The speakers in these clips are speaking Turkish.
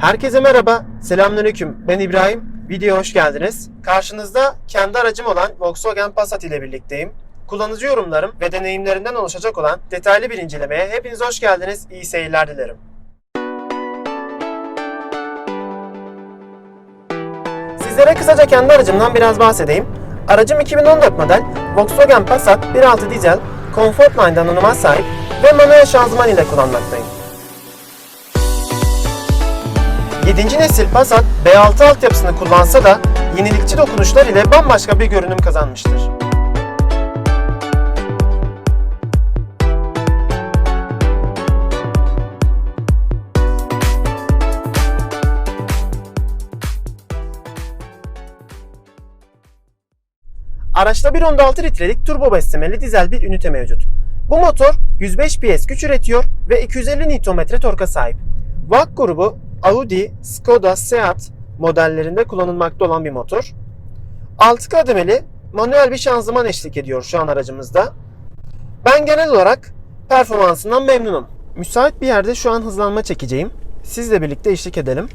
Herkese merhaba, selamünaleyküm. Ben İbrahim. Videoya hoş geldiniz. Karşınızda kendi aracım olan Volkswagen Passat ile birlikteyim. Kullanıcı yorumlarım ve deneyimlerinden oluşacak olan detaylı bir incelemeye hepiniz hoş geldiniz. İyi seyirler dilerim. Sizlere kısaca kendi aracımdan biraz bahsedeyim. Aracım 2014 model Volkswagen Passat 1.6 dizel Comfortline donanıma sahip ve manuel şanzıman ile kullanmaktayım. 7. nesil Passat B6 altyapısını kullansa da yenilikçi dokunuşlar ile bambaşka bir görünüm kazanmıştır. Araçta 1.6 litrelik turbo beslemeli dizel bir ünite mevcut. Bu motor 105 PS güç üretiyor ve 250 Nm torka sahip. VAK grubu Audi, Skoda, Seat modellerinde kullanılmakta olan bir motor. 6 kademeli manuel bir şanzıman eşlik ediyor şu an aracımızda. Ben genel olarak performansından memnunum. Müsait bir yerde şu an hızlanma çekeceğim. Sizle birlikte eşlik edelim.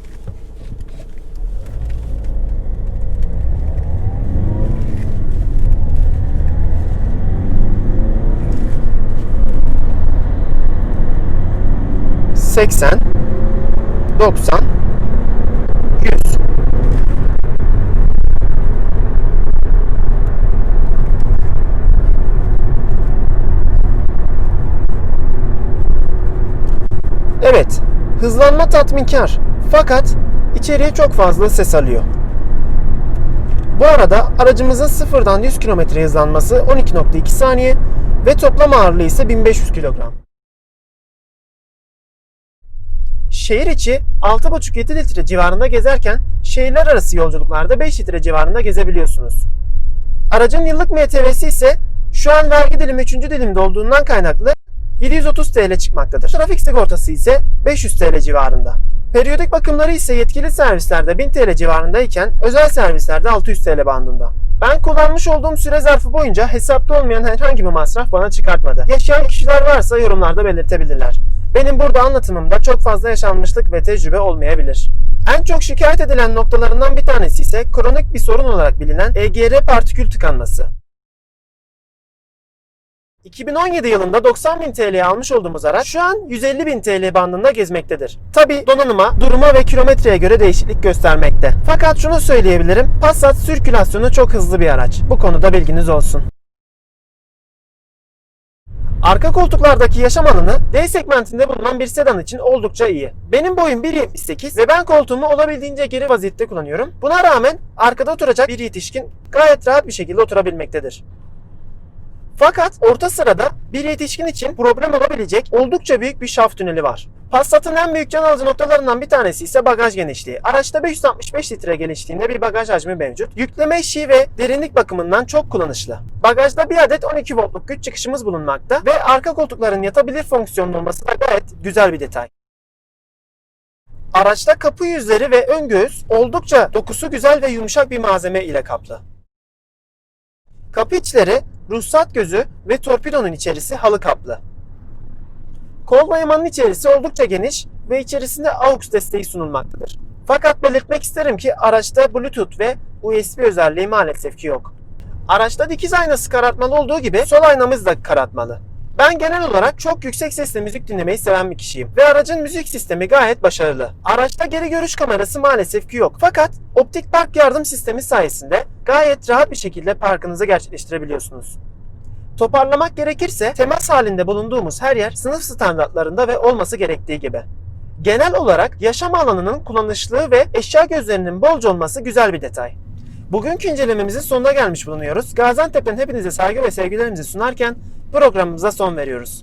Seksen, doksan, yüz. Evet, hızlanma tatminkar. Fakat içeriye çok fazla ses alıyor. Bu arada aracımızın sıfırdan 100 km hızlanması 12.2 saniye ve toplam ağırlığı ise 1500 kilogram. Şehir içi 6,5-7 litre civarında gezerken şehirler arası yolculuklarda 5 litre civarında gezebiliyorsunuz. Aracın yıllık MTV'si ise şu an vergi dilimi 3. dilimde olduğundan kaynaklı 730 TL çıkmaktadır. Trafik sigortası ise 500 TL civarında. Periyodik bakımları ise yetkili servislerde 1000 TL civarındayken özel servislerde 600 TL bandında. Ben kullanmış olduğum süre zarfı boyunca hesapta olmayan herhangi bir masraf bana çıkartmadı. Yaşayan kişiler varsa yorumlarda belirtebilirler. Benim burada anlatımımda çok fazla yaşanmışlık ve tecrübe olmayabilir. En çok şikayet edilen noktalarından bir tanesi ise kronik bir sorun olarak bilinen EGR partikül tıkanması. 2017 yılında 90.000 TL'ye almış olduğumuz araç şu an 150.000 TL bandında gezmektedir. Tabi donanıma, duruma ve kilometreye göre değişiklik göstermekte. Fakat şunu söyleyebilirim, Passat sirkülasyonu çok hızlı bir araç. Bu konuda bilginiz olsun. Arka koltuklardaki yaşam alanı D segmentinde bulunan bir sedan için oldukça iyi. Benim boyum 1.78 ve ben koltuğumu olabildiğince geri vaziyette kullanıyorum. Buna rağmen arkada oturacak bir yetişkin gayet rahat bir şekilde oturabilmektedir. Fakat orta sırada bir yetişkin için problem olabilecek oldukça büyük bir şaft tüneli var. Passat'ın en büyük can alıcı noktalarından bir tanesi ise bagaj genişliği. Araçta 565 litre genişliğinde bir bagaj hacmi mevcut. Yükleme işi ve derinlik bakımından çok kullanışlı. Bagajda bir adet 12 voltluk güç çıkışımız bulunmakta ve arka koltukların yatabilir fonksiyonlu olması da gayet güzel bir detay. Araçta kapı yüzleri ve ön göğüs oldukça dokusu güzel ve yumuşak bir malzeme ile kaplı. Kapı içleri ruhsat gözü ve torpidonun içerisi halı kaplı. Kol dayamanın içerisi oldukça geniş ve içerisinde AUX desteği sunulmaktadır. Fakat belirtmek isterim ki araçta Bluetooth ve USB özelliği maalesef ki yok. Araçta dikiz aynası karartmalı olduğu gibi sol aynamız da karartmalı. Ben genel olarak çok yüksek sesle müzik dinlemeyi seven bir kişiyim ve aracın müzik sistemi gayet başarılı. Araçta geri görüş kamerası maalesef ki yok. Fakat optik park yardım sistemi sayesinde gayet rahat bir şekilde parkınızı gerçekleştirebiliyorsunuz. Toparlamak gerekirse temas halinde bulunduğumuz her yer sınıf standartlarında ve olması gerektiği gibi. Genel olarak yaşam alanının kullanışlı ve eşya gözlerinin bolca olması güzel bir detay. Bugünkü incelememizin sonuna gelmiş bulunuyoruz. Gaziantep'ten hepinize saygı ve sevgilerimizi sunarken programımıza son veriyoruz.